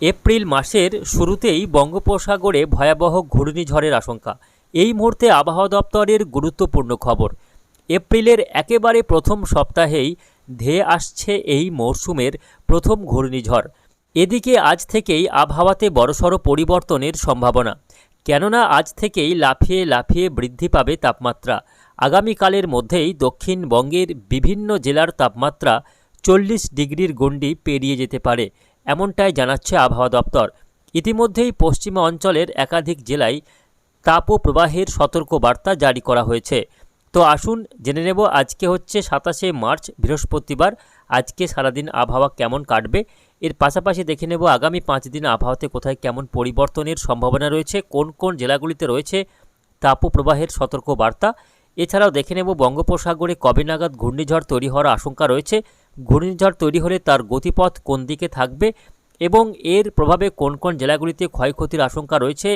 April মাসের শুরুতেই বঙ্গোপসাগরে ভয়াবহ ঘূর্ণিঝড়ের আশঙ্কা। এই মুহূর্তে আবহাওয়া দপ্তরের গুরুত্বপূর্ণ খবর। এপ্রিলের একেবারে প্রথম সপ্তাহেই ধেয়ে আসছে এই মরশুমের প্রথম ঘূর্ণিঝড়। এদিকে আজ থেকেই আবহাওয়াতে বড়সড় পরিবর্তনের সম্ভাবনা। কেননা আজ থেকেই লাফিয়ে লাফিয়ে বৃদ্ধি পাবে তাপমাত্রা। আগামীকালের মধ্যেই দক্ষিণবঙ্গের বিভিন্ন জেলার তাপমাত্রা চল্লিশ ডিগ্রির গণ্ডি পেরিয়ে যেতে পারে। এমনটাই জানাচ্ছে আবহাওয়া দপ্তর। ইতিমধ্যেই পশ্চিমা অঞ্চলের একাধিক জেলায় তাপপ্রবাহের সতর্কবার্তা জারি করা হয়েছে। তো আসুন জেনে নেব আজকে হচ্ছে সাতাশে মার্চ, বৃহস্পতিবার। আজকে সারাদিন আবহাওয়া কেমন কাটবে? এর পাশাপাশি দেখে নেব আগামী পাঁচ দিন আবহাওয়াতে কোথায় কেমন পরিবর্তনের সম্ভাবনা রয়েছে, কোন কোন জেলাগুলিতে রয়েছে তাপপ্রবাহের সতর্কবার্তা। এছাড়াও দেখে নেব বঙ্গোপসাগরে কবে নাগাদ ঘূর্ণিঝড় তৈরি হওয়ার আশঙ্কা রয়েছে ঘূর্ণিঝড় তৈরি হলে তার গতিপথ কোন দিকে থাকবে এবং এর প্রভাবে কোন কোন জেলাগুলিতে ক্ষয়ক্ষতির আশঙ্কা রয়েছে,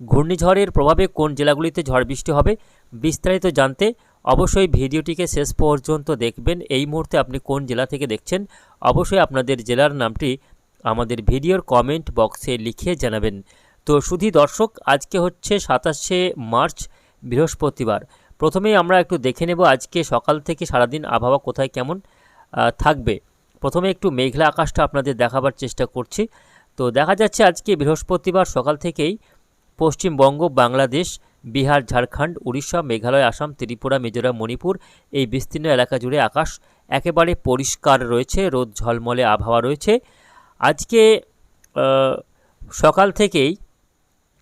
ঘূর্ণিঝড়ের প্রভাবে কোন জেলাগুলিতে ঝড় বৃষ্টি হবে, বিস্তারিত জানতে অবশ্যই ভিডিওটিকে শেষ পর্যন্ত দেখবেন। এই মুহূর্তে আপনি কোন জেলা থেকে দেখছেন, অবশ্যই আপনাদের জেলার নামটি আমাদের ভিডিওর কমেন্ট বক্সে লিখে জানাবেন। তো শুধু দর্শক, আজকে হচ্ছে সাতাশে মার্চ, বৃহস্পতিবার। প্রথমেই আমরা একটু দেখে নেব আজকে সকাল থেকে সারাদিন আবহাওয়া কোথায় কেমন। থাকবে। প্রথমে একটু মেঘলা আকাশটা আপনাদের দেখাবার চেষ্টা করছি। তো দেখা যাচ্ছে আজকে বৃহস্পতিবার সকাল থেকেই পশ্চিমবঙ্গ, বাংলাদেশ, বিহার, ঝাড়খণ্ড, উড়িষ্যা, মেঘালয়, আসাম, ত্রিপুরা, মিজোরাম, মণিপুর এই বিস্তীর্ণ এলাকা জুড়ে আকাশ একেবারে পরিষ্কার রয়েছে, রোদ, ঝলমলে আবহাওয়া রয়েছে। আজকে সকাল থেকেই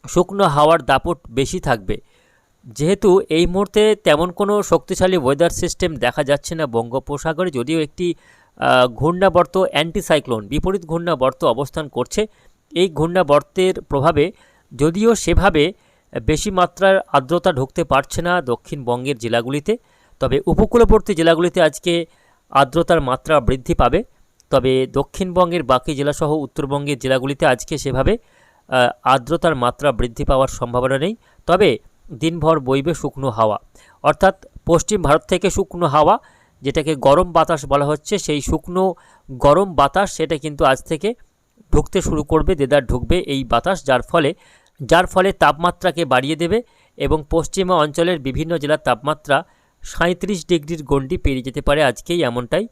শুকনো হাওয়ার দাপট বেশি থাকবে। যেহেতু এই মুহূর্তে তেমন কোনো শক্তিশালী ওয়েদার সিস্টেম দেখা যাচ্ছে না বঙ্গোপসাগরে, যদিও একটি ঘূর্ণাবর্ত অ্যান্টিসাইক্লোন বিপরীত ঘূর্ণাবর্ত অবস্থান করছে। এই ঘূর্ণাবর্তের প্রভাবে যদিও সেভাবে বেশি মাত্রার আর্দ্রতা ঢুকতে পারছে না দক্ষিণবঙ্গের জেলাগুলিতে, তবে উপকূলবর্তী জেলাগুলিতে আজকে আর্দ্রতার মাত্রা বৃদ্ধি পাবে। তবে দক্ষিণবঙ্গের বাকি জেলাসহ উত্তরবঙ্গের জেলাগুলিতে আজকে সেভাবে আর্দ্রতার মাত্রা বৃদ্ধি পাওয়ার সম্ভাবনা নেই। তবে দিনভর বইবে শুকনো হাওয়া। অর্থাৎ পশ্চিম ভারত থেকে শুকনো হাওয়া, যেটাকে গরম বাতাস বলা হচ্ছে, সেই শুকনো গরম বাতাস সেটা কিন্তু আজ থেকে ঢুকতে শুরু করবে, দেদার ঢুকবে এই বাতাস, যার ফলে যার ফলে তাপমাত্রাকে বাড়িয়ে দেবে এবং পশ্চিমা অঞ্চলের বিভিন্ন জেলার তাপমাত্রা সাঁত্রিশ ডিগ্রির গণ্ডি পেরিয়ে যেতে পারে আজকেই এমনটাই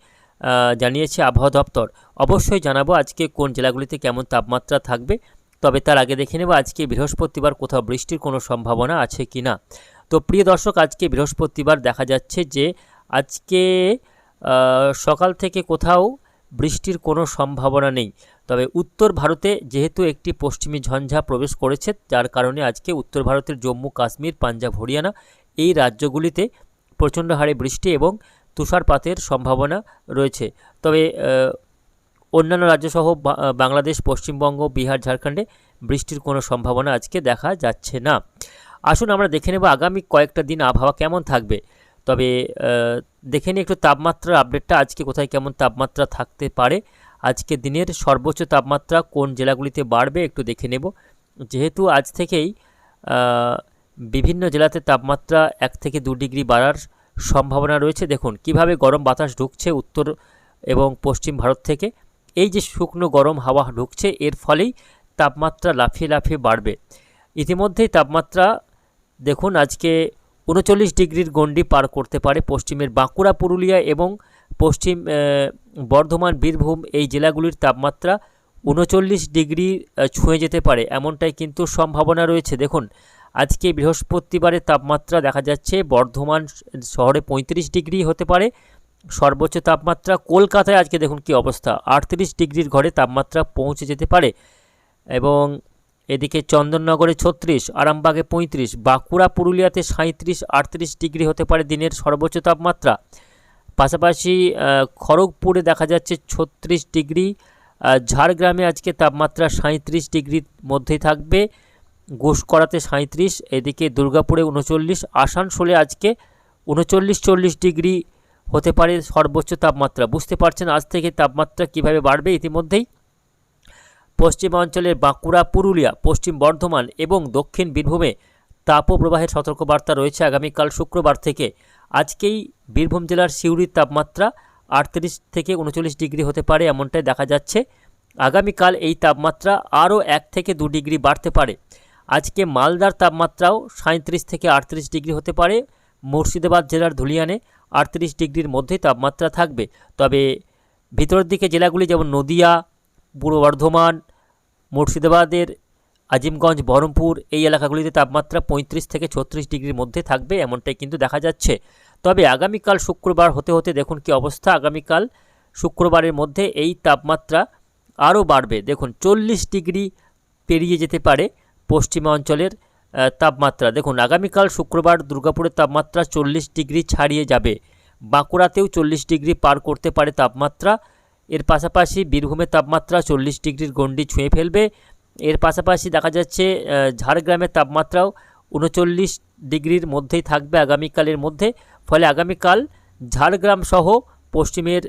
জানিয়েছে আবহাওয়া দপ্তর। অবশ্যই জানাব আজকে কোন জেলাগুলিতে কেমন তাপমাত্রা থাকবে। তবে তার আগে দেখে নেব আজকে বৃহস্পতিবার কোথাও বৃষ্টির কোনো সম্ভাবনা আছে কি না। তো প্রিয় দর্শক, আজকে বৃহস্পতিবার দেখা যাচ্ছে যে আজকে সকাল থেকে কোথাও বৃষ্টির কোনো সম্ভাবনা নেই। তবে উত্তর ভারতে যেহেতু একটি পশ্চিমী ঝঞ্ঝা প্রবেশ করেছে, যার কারণে আজকে উত্তর ভারতের জম্মু, কাশ্মীর, পাঞ্জাব, হরিয়ানা এই রাজ্যগুলিতে প্রচণ্ড হারে বৃষ্টি এবং তুষারপাতের সম্ভাবনা রয়েছে। তবে অন্যান্য রাজ্যসহ বাংলাদেশ, পশ্চিমবঙ্গ, বিহার, ঝাড়খণ্ডে বৃষ্টির কোনো সম্ভাবনা আজকে দেখা যাচ্ছে না। আসুন আমরা দেখে নেব আগামী কয়েকটা দিন আবহাওয়া কেমন থাকবে। তবে দেখে নিই একটু তাপমাত্রার আপডেটটা, আজকে কোথায় কেমন তাপমাত্রা থাকতে পারে। আজকে দিনের সর্বোচ্চ তাপমাত্রা কোন জেলাগুলিতে বাড়বে একটু দেখে নেব। যেহেতু আজ থেকেই বিভিন্ন জেলাতে তাপমাত্রা এক থেকে দু ডিগ্রি বাড়ার সম্ভাবনা রয়েছে। দেখুন, কীভাবে গরম বাতাস ঢুকছে উত্তর এবং পশ্চিম ভারত থেকে। এই যে শুকনো গরম হাওয়া ঢুকছে, এর ফলেই তাপমাত্রা লাফিয়ে লাফিয়ে বাড়বে। ইতিমধ্যেই তাপমাত্রা, দেখুন, আজকে উনচল্লিশ ডিগ্রির গণ্ডি পার করতে পারে পশ্চিমের বাঁকুড়া, পুরুলিয়া এবং পশ্চিম বর্ধমান, বীরভূম এই জেলাগুলির তাপমাত্রা উনচল্লিশ ডিগ্রি ছুঁয়ে যেতে পারে। এমনটাই কিন্তু সম্ভাবনা রয়েছে। দেখুন, আজকে বৃহস্পতিবারের তাপমাত্রা দেখা যাচ্ছে বর্ধমান শহরে পঁয়ত্রিশ ডিগ্রি হতে পারে সর্বোচ্চ তাপমাত্রা কলকাতায় আজকে দেখুন কি অবস্থা। আটত্রিশ ডিগ্রির ঘরে তাপমাত্রা পৌঁছে যেতে পারে এবং এদিকে চন্দননগরে ছত্রিশ, আরামবাগে পঁয়ত্রিশ, বাঁকুড়া, পুরুলিয়াতে সাঁত্রিশ আটত্রিশ ডিগ্রি হতে পারে দিনের সর্বোচ্চ তাপমাত্রা। পাশাপাশি খড়গপুরে দেখা যাচ্ছে ছত্রিশ ডিগ্রি ঝাড়গ্রামে আজকে তাপমাত্রা সাঁত্রিশ ডিগ্রির মধ্যেই থাকবে। ঘুষকরাতে সাঁত্রিশ এদিকে দুর্গাপুরে উনচল্লিশ, আসানসোলে আজকে উনচল্লিশ চল্লিশ ডিগ্রি হতে পারে সর্বোচ্চ তাপমাত্রা। বুঝতে পারছেন আজ থেকে তাপমাত্রা কীভাবে বাড়বে ইতিমধ্যেই? পশ্চিমাঞ্চলের বাঁকুড়া, পুরুলিয়া, পশ্চিম বর্ধমান এবং দক্ষিণ বীরভূমে তাপপ্রবাহের সতর্কবার্তা রয়েছে আগামীকাল শুক্রবার থেকে। আজকেই বীরভূম জেলার সিউড়ির তাপমাত্রা আটত্রিশ থেকে উনচল্লিশ ডিগ্রি হতে পারে এমনটাই দেখা যাচ্ছে। আগামীকাল এই তাপমাত্রা আরও এক থেকে দু ডিগ্রি বাড়তে পারে। আজকে মালদার তাপমাত্রাও সাঁত্রিশ থেকে আটত্রিশ ডিগ্রি হতে পারে। মুর্শিদাবাদ জেলার ধুলিয়ানে আটত্রিশ ডিগ্রির মধ্যেই তাপমাত্রা থাকবে। তবে ভিতরের দিকে জেলাগুলি যেমন নদিয়া, পূর্ব বর্ধমান, মুর্শিদাবাদের আজিমগঞ্জ, বহরমপুর, এই এলাকাগুলিতে তাপমাত্রা পঁয়ত্রিশ থেকে ছত্রিশ ডিগ্রির মধ্যে থাকবে এমনটাই কিন্তু দেখা যাচ্ছে। তবে আগামীকাল শুক্রবার হতে হতে দেখুন কি অবস্থা। আগামীকাল শুক্রবারের মধ্যে এই তাপমাত্রা আরও বাড়বে। দেখুন, চল্লিশ ডিগ্রি পেরিয়ে যেতে পারে পশ্চিমা অঞ্চলের তাপমাত্রা। দেখুন, আগামীকাল শুক্রবার দুর্গাপুরের তাপমাত্রা চল্লিশ ডিগ্রি ছাড়িয়ে যাবে। বাঁকুড়াতেও চল্লিশ ডিগ্রি পার করতে পারে তাপমাত্রা। এর পাশাপাশি বীরভূমের তাপমাত্রা চল্লিশ ডিগ্রির গণ্ডি ছুঁয়ে ফেলবে। এর পাশাপাশি দেখা যাচ্ছে ঝাড়গ্রামের তাপমাত্রাও উনচল্লিশ ডিগ্রির মধ্যেই থাকবে আগামীকালের মধ্যে। ফলে আগামীকাল ঝাড়গ্রাম সহ পশ্চিমের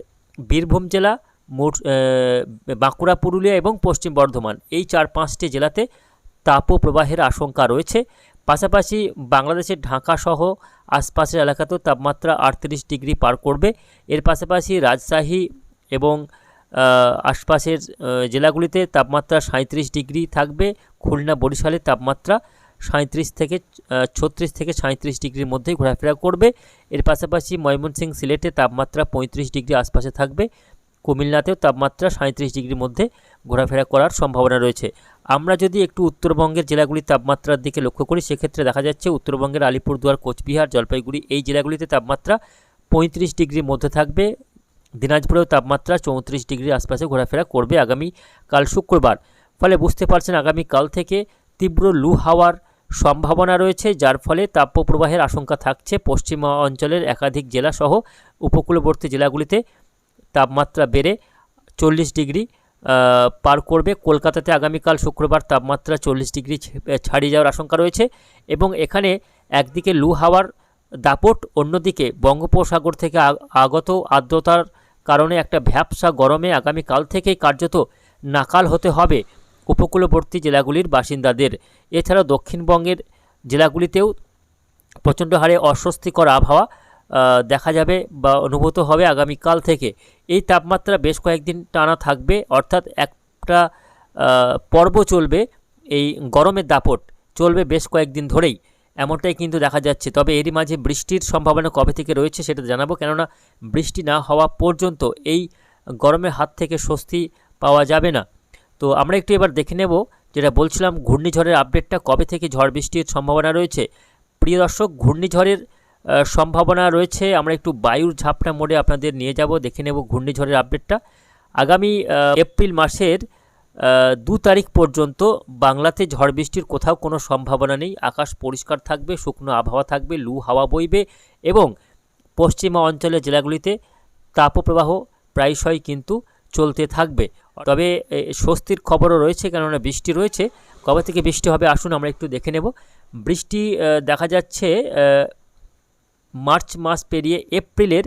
বীরভূম জেলা বাঁকুড়া, পুরুলিয়া এবং পশ্চিম বর্ধমান এই চার পাঁচটি জেলাতে তাপপ্রবাহের আশঙ্কা রয়েছে। পাশাপাশি বাংলাদেশের ঢাকা সহ আশপাশের এলাকাতেও তাপমাত্রা আটত্রিশ ডিগ্রি পার করবে। এর পাশাপাশি রাজশাহী এবং আশপাশের জেলাগুলিতে তাপমাত্রা সাঁত্রিশ ডিগ্রি থাকবে। খুলনা বরিশালের তাপমাত্রা সাঁত্রিশ থেকে ছত্রিশ থেকে সাঁত্রিশ ডিগ্রির মধ্যে ঘোরাফেরা করবে। এর পাশাপাশি ময়মনসিংহ সিলেটে তাপমাত্রা পঁয়ত্রিশ ডিগ্রি আশপাশে থাকবে। কুমিল্লাতেও তাপমাত্রা সাঁত্রিশ ডিগ্রির মধ্যে ঘোরাফেরা করার সম্ভাবনা রয়েছে। আমরা যদি একটু উত্তরবঙ্গের জেলাগুলির তাপমাত্রার দিকে লক্ষ্য করি, সেক্ষেত্রে দেখা যাচ্ছে উত্তরবঙ্গের আলিপুরদুয়ার, কোচবিহার, জলপাইগুড়ি এই জেলাগুলিতে তাপমাত্রা পঁয়ত্রিশ ডিগ্রির মধ্যে থাকবে। দিনাজপুরেও তাপমাত্রা চৌত্রিশ ডিগ্রির আশপাশে ঘোরাফেরা করবে আগামী কাল শুক্রবার। ফলে বুঝতে পারছেন, আগামী কাল থেকে তীব্র লু হাওয়ার সম্ভাবনা রয়েছে, যার ফলে তাপপ্রবাহের আশঙ্কা থাকছে। পশ্চিমা অঞ্চলের একাধিক জেলাসহ উপকূলবর্তী জেলাগুলিতে তাপমাত্রা বেড়ে চল্লিশ ডিগ্রি পার করবে। কলকাতাতে আগামীকাল শুক্রবার তাপমাত্রা চল্লিশ ডিগ্রি ছাড়িয়ে যাওয়ার আশঙ্কা রয়েছে এবং এখানে একদিকে লু হাওয়ার দাপট, অন্যদিকে বঙ্গোপসাগর থেকে আগ- আগত আর্দ্রতার কারণে একটা ভ্যাপসা গরমে আগামীকাল থেকেই কার্যত নাকাল হতে হবে উপকূলবর্তী জেলাগুলির বাসিন্দাদের। এছাড়াও দক্ষিণবঙ্গের জেলাগুলিতেও প্রচণ্ড হারে অস্বস্তিকর আবহাওয়া দেখা যাবে বা অনুভূত হবে আগামীকাল থেকে। এই তাপমাত্রা বেশ কয়েকদিন টানা থাকবে, অর্থাৎ একটা পর্ব চলবে, এই গরমের দাপট চলবে বেশ কয়েকদিন ধরেই। এমনটাই কিন্তু দেখা যাচ্ছে। তবে এরই মাঝে বৃষ্টির সম্ভাবনা কবে থেকে রয়েছে সেটা জানাব, কেননা বৃষ্টি না হওয়া পর্যন্ত এই গরমের হাত থেকে স্বস্তি পাওয়া যাবে না। তো আমরা একটু এবার দেখে নেব, যেটা বলছিলাম, ঘূর্ণিঝড়ের আপডেটটা কবে থেকে ঝড় বৃষ্টির সম্ভাবনা রয়েছে। প্রিয় দর্শক, ঘূর্ণিঝড়ের সম্ভাবনা রয়েছে। আমরা একটু বায়ুর ঝাপটা মোড়ে আপনাদের নিয়ে যাব, দেখে নেব ঘূর্ণিঝড়ের আপডেটটা আগামী এপ্রিল মাসের দু তারিখ পর্যন্ত বাংলাতে ঝড় বৃষ্টির কোথাও কোনো সম্ভাবনা নেই। আকাশ পরিষ্কার থাকবে, শুকনো আবহাওয়া থাকবে, লু হাওয়া বইবে এবং পশ্চিমা অঞ্চলের জেলাগুলিতে তাপপ্রবাহ প্রায়শই কিন্তু চলতে থাকবে। তবে স্বস্তির খবরও রয়েছে, কেননা বৃষ্টি রয়েছে। কবে থেকে বৃষ্টি হবে আসুন আমরা একটু দেখে নেব। বৃষ্টি দেখা যাচ্ছে মার্চ মাস পেরিয়ে এপ্রিলের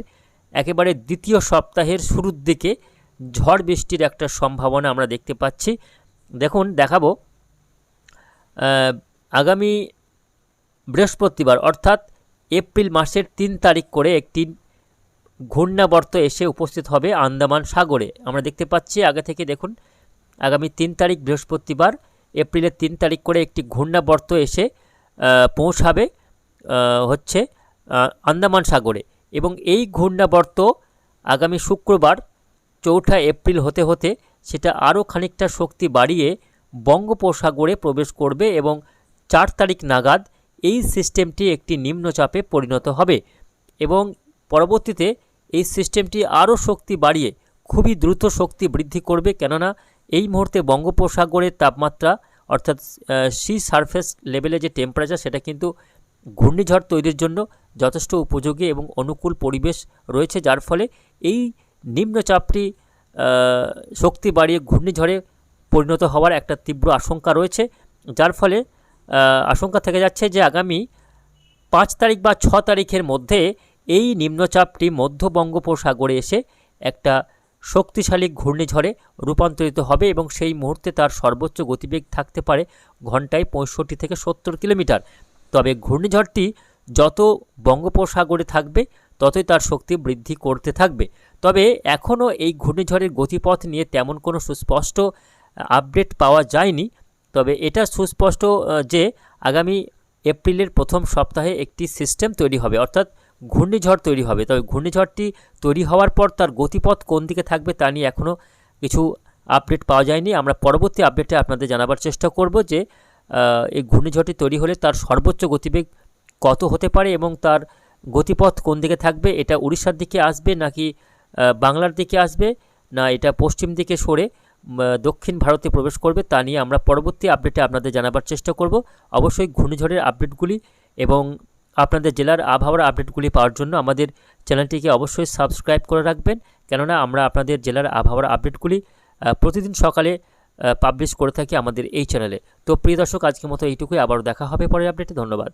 একেবারে দ্বিতীয় সপ্তাহের শুরুর দিকে ঝড় বৃষ্টির একটা সম্ভাবনা আমরা দেখতে পাচ্ছি। দেখুন, দেখাবো। আগামী বৃহস্পতিবার, অর্থাৎ এপ্রিল মাসের তিন তারিখ করে একটি ঘূর্ণাবর্ত এসে উপস্থিত হবে আন্দামান সাগরে। আমরা দেখতে পাচ্ছি আগে থেকে, দেখুন, আগামী তিন তারিখ বৃহস্পতিবার, এপ্রিলের তিন তারিখ করে একটি ঘূর্ণাবর্ত এসে পৌঁছাবে হচ্ছে আন্দামান সাগরে। এবং এই ঘূর্ণাবর্ত আগামী শুক্রবার, চৌঠা এপ্রিল হতে হতে সেটা আরও খানিকটা শক্তি বাড়িয়ে বঙ্গোপসাগরে প্রবেশ করবে এবং চার তারিখ নাগাদ এই সিস্টেমটি একটি নিম্নচাপে পরিণত হবে। এবং পরবর্তীতে এই সিস্টেমটি আরও শক্তি বাড়িয়ে খুবই দ্রুত শক্তি বৃদ্ধি করবে, কেননা এই মুহূর্তে বঙ্গোপসাগরের তাপমাত্রা, অর্থাৎ সি সারফেস লেভেলে যে টেম্পারেচার সেটা কিন্তু ঘূর্ণিঝড় তৈরির জন্য যথেষ্ট উপযোগী এবং অনুকূল পরিবেশ রয়েছে, যার ফলে এই নিম্নচাপটি শক্তি বাড়িয়ে ঘূর্ণিঝড়ে পরিণত হওয়ার একটা তীব্র আশঙ্কা রয়েছে, যার ফলে আশঙ্কা থেকে যাচ্ছে যে আগামী পাঁচ তারিখ বা ছ তারিখের মধ্যে এই নিম্নচাপটি মধ্য বঙ্গোপসাগরে এসে একটা শক্তিশালী ঘূর্ণিঝড়ে রূপান্তরিত হবে এবং সেই মুহূর্তে তার সর্বোচ্চ গতিবেগ থাকতে পারে ঘন্টায় পঁয়ষট্টি থেকে সত্তর কিলোমিটার। তবে ঘূর্ণিঝড়টি যত বঙ্গোপসাগরে থাকবে, ততই তার শক্তি বৃদ্ধি করতে থাকবে। তবে এখনও এই ঘূর্ণিঝড়ের গতিপথ নিয়ে তেমন কোনো সুস্পষ্ট আপডেট পাওয়া যায়নি। তবে এটা সুস্পষ্ট যে আগামী এপ্রিলের প্রথম সপ্তাহে একটি সিস্টেম তৈরি হবে, অর্থাৎ ঘূর্ণিঝড় তৈরি হবে। তবে ঘূর্ণিঝড়টি তৈরি হওয়ার পর তার গতিপথ কোন দিকে থাকবে তা নিয়ে এখনও কিছু আপডেট পাওয়া যায়নি। আমরা পরবর্তী আপডেটে আপনাদের জানাবার চেষ্টা করব যে এই ঘূর্ণিঝড়টি তৈরি হলে তার সর্বোচ্চ গতিবেগ কত হতে পারে এবং তার গতিপথ কোন দিকে থাকবে? এটা উড়িষ্যার দিকে আসবে নাকি বাংলার দিকে আসবে? না, এটা পশ্চিম দিকে সরে দক্ষিণ ভারতে প্রবেশ করবে, তা নিয়ে আমরা পরবর্তী আপডেটে আপনাদের জানাবার চেষ্টা করব। অবশ্যই ঘূর্ণিঝড়ের আপডেটগুলি এবং আপনাদের জেলার আবহাওয়ার আপডেটগুলি পাওয়ার জন্য আমাদের চ্যানেলটিকে অবশ্যই সাবস্ক্রাইব করে রাখবেন। কেননা, আমরা আপনাদের জেলার আবহাওয়ার আপডেটগুলি প্রতিদিন সকালে পাবলিশ করে থাকি আমাদের এই চ্যানেলে তো প্রিয় দর্শক, আজকের মতো এইটুকুই। আবারও দেখা হবে পরের আপডেটে ধন্যবাদ।